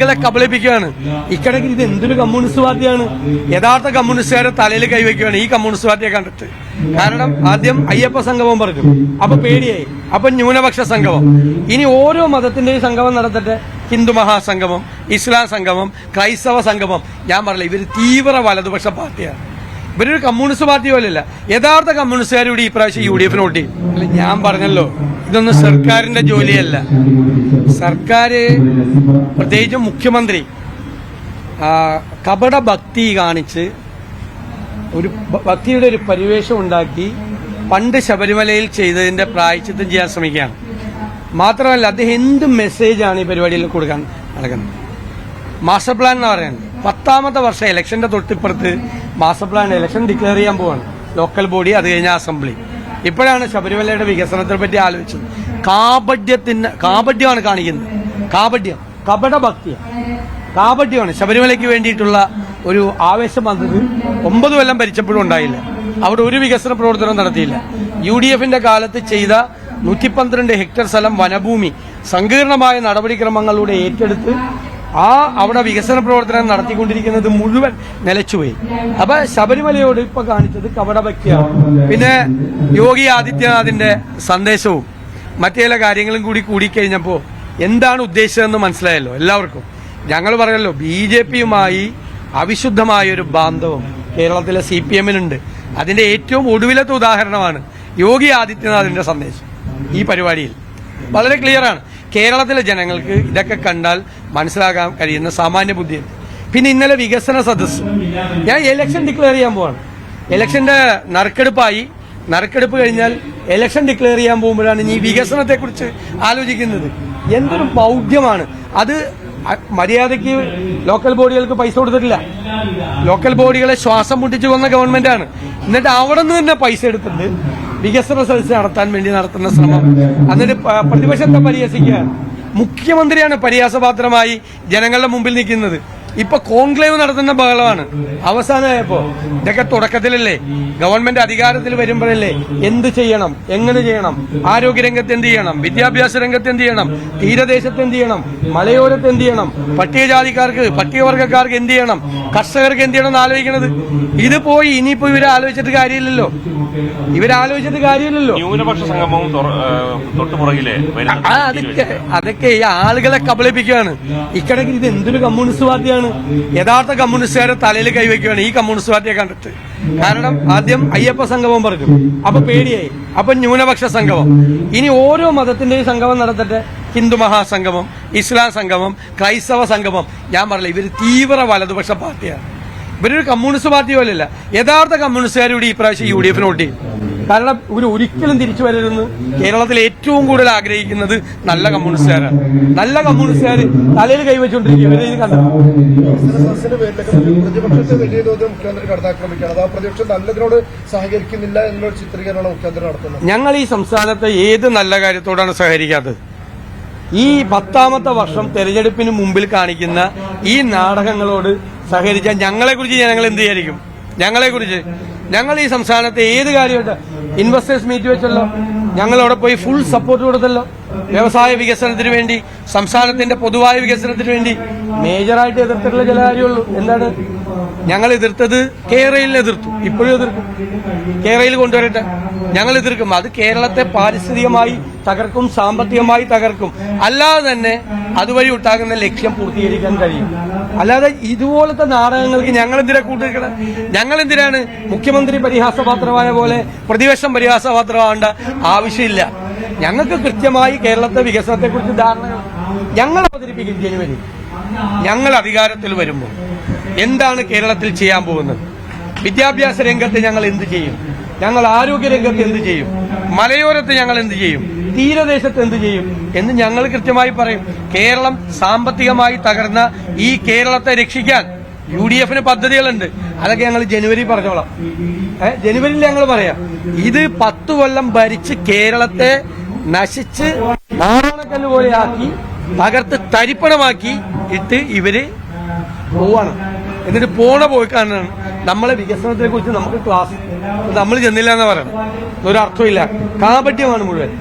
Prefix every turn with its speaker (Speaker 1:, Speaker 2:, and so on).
Speaker 1: കബളിപ്പിക്കുകയാണ്. ഇക്കടക്ക് ഇത് എന്തൊരു കമ്മ്യൂണിസ്റ്റ് പാർട്ടിയാണ്? യഥാർത്ഥ കമ്മ്യൂണിസ്റ്റുകാരെ തലയിൽ കൈവയ്ക്കുകയാണ്. ഈ കമ്മ്യൂണിസ്റ്റ് പാർട്ടിയെ കണ്ടിട്ട്. കാരണം ആദ്യം അയ്യപ്പ സംഗമം പറഞ്ഞു. അപ്പൊ പേടിയായി. അപ്പൊ ന്യൂനപക്ഷ സംഗമം. ഇനി ഓരോ മതത്തിന്റെയും സംഗമം നടത്തട്ടെ. ഹിന്ദു മഹാസംഗമം ഇസ്ലാം സംഗമം ക്രൈസ്തവ സംഗമം. ഞാൻ പറഞ്ഞില്ല ഇവർ തീവ്ര വലതുപക്ഷ പാർട്ടിയാണ്. ഇവരൊരു കമ്മ്യൂണിസ്റ്റ് പാർട്ടി പോലെയല്ല. യഥാർത്ഥ കമ്മ്യൂണിസ്റ്റുകാർ ഇവിടെ ഈ പ്രാവശ്യം യു ഡി എഫിന് വോട്ട് ചെയ്യും. ഞാൻ പറഞ്ഞല്ലോ ഇതൊന്നും സർക്കാരിന്റെ ജോലിയല്ല. സർക്കാർ പ്രത്യേകിച്ചും മുഖ്യമന്ത്രി കപട ഭക്തി കാണിച്ച് ഒരു ഭക്തിയുടെ ഒരു പരിവേഷം ഉണ്ടാക്കി പണ്ട് ശബരിമലയിൽ ചെയ്തതിന്റെ പ്രായച്ചിത്തം ചെയ്യാൻ ശ്രമിക്കുകയാണ്. മാത്രമല്ല അദ്ദേഹം എന്ത് മെസ്സേജാണ് ഈ പരിപാടിയിൽ കൊടുക്കാൻ നടക്കുന്നത്? മാസ്റ്റർ പ്ലാൻ എന്ന് പറയുന്നത്? പത്താമത്തെ വർഷം ഇലക്ഷന്റെ തൊട്ടിപ്പുറത്ത് മാസ്റ്റർ പ്ലാൻ ഇലക്ഷൻ ഡിക്ലെയർ ചെയ്യാൻ പോവാണ്. ലോക്കൽ ബോഡി അത് കഴിഞ്ഞ അസംബ്ലി ഇപ്പോഴാണ് ശബരിമലയുടെ വികസനത്തെ പറ്റി ആലോചിച്ചത്. കാപഡ്യത്തിന് കാപഡ്യമാണ് കാണിക്കുന്നത്. കാപഡ്യം ഭക്തിയാണ് കാപഡ്യമാണ്. ശബരിമലയ്ക്ക് വേണ്ടിയിട്ടുള്ള ഒരു ആവേശം വന്നത് ഒമ്പത് കൊല്ലം ഭരിച്ചപ്പോഴും ഉണ്ടായില്ല. അവിടെ ഒരു വികസന പ്രവർത്തനം നടത്തിയില്ല. യു ഡി എഫിന്റെ കാലത്ത് ചെയ്ത നൂറ്റി പന്ത്രണ്ട് ഹെക്ടർ സ്ഥലം വനഭൂമി സങ്കീർണമായ നടപടിക്രമങ്ങളിലൂടെ ഏറ്റെടുത്ത് ആ അവിടെ വികസന പ്രവർത്തനം നടത്തിക്കൊണ്ടിരിക്കുന്നത് മുഴുവൻ നിലച്ചുപോയി. അപ്പൊ ശബരിമലയോട് ഇപ്പൊ കാണിച്ചത് കപടഭക്തിയാണ്. പിന്നെ യോഗി ആദിത്യനാഥിന്റെ സന്ദേശവും മറ്റു ചില കാര്യങ്ങളും കൂടി കൂടിക്കഴിഞ്ഞപ്പോ എന്താണ് ഉദ്ദേശിച്ചതെന്ന് മനസ്സിലായല്ലോ എല്ലാവർക്കും. ഞങ്ങൾ പറയല്ലോ ബി ജെ പിയുമായി അവിശുദ്ധമായ ഒരു ബാന്ധവം കേരളത്തിലെ സി പി എമ്മിനുണ്ട്. അതിന്റെ ഏറ്റവും ഒടുവിലത്തെ ഉദാഹരണമാണ് യോഗി ആദിത്യനാഥിന്റെ സന്ദേശം ഈ പരിപാടിയിൽ. വളരെ ക്ലിയറാണ് കേരളത്തിലെ ജനങ്ങൾക്ക് ഇതൊക്കെ കണ്ടാൽ മനസ്സിലാക്കാൻ കഴിയുന്ന സാമാന്യ ബുദ്ധിയുണ്ട് പിന്നെ ഇന്നലെ വികസന സദസ് ഞാൻ ഇലക്ഷൻ ഡിക്ലെയർ ചെയ്യാൻ പോവാണ്. ഇലക്ഷന്റെ നറുക്കെടുപ്പായി. നറുക്കെടുപ്പ് കഴിഞ്ഞാൽ ഇലക്ഷൻ ഡിക്ലെയർ ചെയ്യാൻ പോകുമ്പോഴാണ് ഈ വികസനത്തെ കുറിച്ച് ആലോചിക്കുന്നത്. എന്തൊരു ബൗഢ്യമാണ് അത് മര്യാദയ്ക്ക് ലോക്കൽ ബോഡികൾക്ക് പൈസ കൊടുത്തിട്ടില്ല. ലോക്കൽ ബോഡികളെ ശ്വാസം മുട്ടിച്ചു കൊന്ന ഗവൺമെന്റാണ് എന്നിട്ട് അവിടെ നിന്ന് തന്നെ പൈസ എടുത്തിട്ട് വികസന സദസ് നടത്താൻ വേണ്ടി നടത്തുന്ന ശ്രമം. എന്നിട്ട് പ്രതിപക്ഷത്തെ പരിഹസിക്കുകയാണ് മുഖ്യമന്ത്രിയാണ് പരിഹാസപാത്രമായി ജനങ്ങളുടെ മുമ്പിൽ നിൽക്കുന്നത്. ഇപ്പൊ കോൺക്ലേവ് നടത്തുന്ന ബഹളമാണ്. അവസാനമായപ്പോ ഇതൊക്കെ തുടക്കത്തിലല്ലേ? ഗവൺമെന്റ് അധികാരത്തിൽ വരുമ്പോഴല്ലേ എന്ത് ചെയ്യണം? എങ്ങനെ ചെയ്യണം? ആരോഗ്യ ആരോഗ്യരംഗത്ത് എന്ത് ചെയ്യണം? വിദ്യാഭ്യാസ രംഗത്ത് എന്ത് ചെയ്യണം? തീരദേശത്ത് എന്ത് ചെയ്യണം? മലയോരത്ത് എന്ത് ചെയ്യണം? പട്ടികജാതിക്കാർക്ക് പട്ടികവർഗക്കാർക്ക് എന്ത് ചെയ്യണം? കർഷകർക്ക് എന്ത് ചെയ്യണം എന്ന് ആലോചിക്കണത് ഇത് പോയി ഇനിയിപ്പോ ഇവരെ ആലോചിച്ചിട്ട് കാര്യമില്ലല്ലോ. ഇവരാലോചിച്ചിട്ട് കാര്യമില്ലല്ലോ.
Speaker 2: ന്യൂനപക്ഷ സംഗമവും തൊട്ടുപുറകിലെ
Speaker 1: അതൊക്കെ അതൊക്കെ ഈ ആളുകളെ കബളിപ്പിക്കുകയാണ്. ഇക്കണക്കിന് ഇത് എന്തൊരു കമ്മ്യൂണിസ്റ്റ് പാർട്ടിയാണ്? യഥാർത്ഥ കമ്മ്യൂണിസ്റ്റുകാരെ തലയിൽ കൈവയ്ക്കുകയാണ് ഈ കമ്മ്യൂണിസ്റ്റ് പാർട്ടിയെ കണ്ടിട്ട്. കാരണം ആദ്യം അയ്യപ്പ സംഗമം പറഞ്ഞു. അപ്പൊ പേടിയായി. അപ്പൊ ന്യൂനപക്ഷ സംഗമം. ഇനി ഓരോ മതത്തിന്റെയും സംഗമം നടത്തട്ടെ ഹിന്ദു മഹാസംഗമം ഇസ്ലാം സംഗമം ക്രൈസ്തവ സംഗമം. ഞാൻ പറഞ്ഞില്ല ഇവർ തീവ്ര വലതുപക്ഷ പാർട്ടിയാണ്. ഇവരൊരു കമ്മ്യൂണിസ്റ്റ് പാർട്ടി പോലെയല്ല. യഥാർത്ഥ കമ്മ്യൂണിസ്റ്റുകാരുടെ ഈ പ്രാവശ്യം യു ഡി എഫിന് വോട്ട് ചെയ്യും കാരണം ഇവർ ഒരിക്കലും തിരിച്ചു വരരുതെന്ന് കേരളത്തിൽ ഏറ്റവും കൂടുതൽ ആഗ്രഹിക്കുന്നത് നല്ല കമ്മ്യൂണിസ്റ്റുകാരാണ്. നല്ല കമ്മ്യൂണിസ്റ്റുകാർ തലയിൽ കൈവച്ചുകൊണ്ടിരിക്കും ഇവരെ ഇത് കണ്ടത്
Speaker 3: ബിസിനസിന്റെ പേരിലൊക്കെ പ്രതിപക്ഷത്തെ വലിയ തോതിൽ മുഖ്യമന്ത്രി കടന്നാക്രമിക്കുകയാണ് അത് ആ പ്രതിപക്ഷം നല്ലതിനോട് സഹകരിക്കുന്നില്ല എന്നുള്ള ചിത്രീകരണമാണ് മുഖ്യമന്ത്രി നടത്തുന്നത്.
Speaker 1: ഞങ്ങൾ ഈ സംസ്ഥാനത്തെ ഏത് നല്ല കാര്യത്തോടാണ് സഹകരിക്കാത്തത്? ഈ പത്താമത്തെ വർഷം തെരഞ്ഞെടുപ്പിന് മുമ്പിൽ കാണിക്കുന്ന ഈ നാടകങ്ങളോട് സഹകരിച്ചാൽ ഞങ്ങളെ കുറിച്ച് ജനങ്ങൾ എന്ത് വിചാരിക്കും ഞങ്ങളെ കുറിച്ച് ഞങ്ങൾ ഈ സംസ്ഥാനത്തെ ഏത് കാര്യമുണ്ട് ഇൻവെസ്റ്റേഴ്സ് മീറ്റ് വെച്ചല്ലോ? ഞങ്ങൾ അവിടെ പോയി ഫുൾ സപ്പോർട്ട് കൊടുത്തല്ലോ? വ്യവസായ വികസനത്തിന് വേണ്ടി സംസ്ഥാനത്തിന്റെ പൊതുവായ വികസനത്തിന് വേണ്ടി മേജറായിട്ട് എതിർത്തിട്ടുള്ള ചില കാര്യമുള്ളൂ എന്താണ്? ഞങ്ങൾ എതിർത്തത് കേരളയിൽ എതിർത്തു. ഇപ്പോഴും എതിർക്കും. കേരളയിൽ കൊണ്ടുവരട്ടെ. ഞങ്ങൾ എതിർക്കും. അത് കേരളത്തെ പാരിസ്ഥിതികമായി തകർക്കും സാമ്പത്തികമായി തകർക്കും. അല്ലാതെ തന്നെ അതുവഴി ഉണ്ടാകുന്ന ലക്ഷ്യം പൂർത്തീകരിക്കാൻ കഴിയും. അല്ലാതെ ഇതുപോലത്തെ നാടകങ്ങൾക്ക് ഞങ്ങൾ എന്തിനാ കൂട്ടിരിക്കണം? ഞങ്ങൾ എന്തിനാണ് മുഖ്യമന്ത്രി പരിഹാസപാത്രമായ പോലെ പ്രതിപക്ഷം പരിഹാസപാത്രമാവേണ്ട ആവശ്യമില്ല. ഞങ്ങൾക്ക് കൃത്യമായി കേരളത്തെ വികസനത്തെക്കുറിച്ച് ധാരണ ഞങ്ങൾ അവതരിപ്പിക്കും ജനുവരി ഞങ്ങൾ അധികാരത്തിൽ വരുമ്പോൾ എന്താണ് കേരളത്തിൽ ചെയ്യാൻ പോകുന്നത്? വിദ്യാഭ്യാസ രംഗത്ത് ഞങ്ങൾ എന്ത് ചെയ്യും? ഞങ്ങൾ ആരോഗ്യ രംഗത്ത് എന്ത് ചെയ്യും? മലയോരത്ത് ഞങ്ങൾ എന്ത് ചെയ്യും? തീരദേശത്ത് എന്ത് ചെയ്യും? എന്ന് ഞങ്ങൾ കൃത്യമായി പറയും. കേരളം സാമ്പത്തികമായി തകർന്ന ഈ കേരളത്തെ രക്ഷിക്കാൻ യു ഡി എഫിന് പദ്ധതികളുണ്ട്. അതൊക്കെ ഞങ്ങൾ ജനുവരി പറഞ്ഞോളാം. ജനുവരിയിൽ ഞങ്ങൾ പറയാം. ഇത് പത്തു കൊല്ലം ഭരിച്ച് കേരളത്തെ നശിച്ച് നാണക്കല്ല് പോലെ ആക്കി തകർത്ത് തരിപ്പണമാക്കി ഇട്ട് ഇവർ പോവാണ്. എന്നിട്ട് പോണ പോയിക്കാണ് നമ്മളെ വികസനത്തെ കുറിച്ച് നമുക്ക് ക്ലാസ് നമ്മൾ ചെന്നില്ല എന്ന് പറയണം ഒരു അർത്ഥമില്ല കാപട്യമാണ് മുഴുവൻ.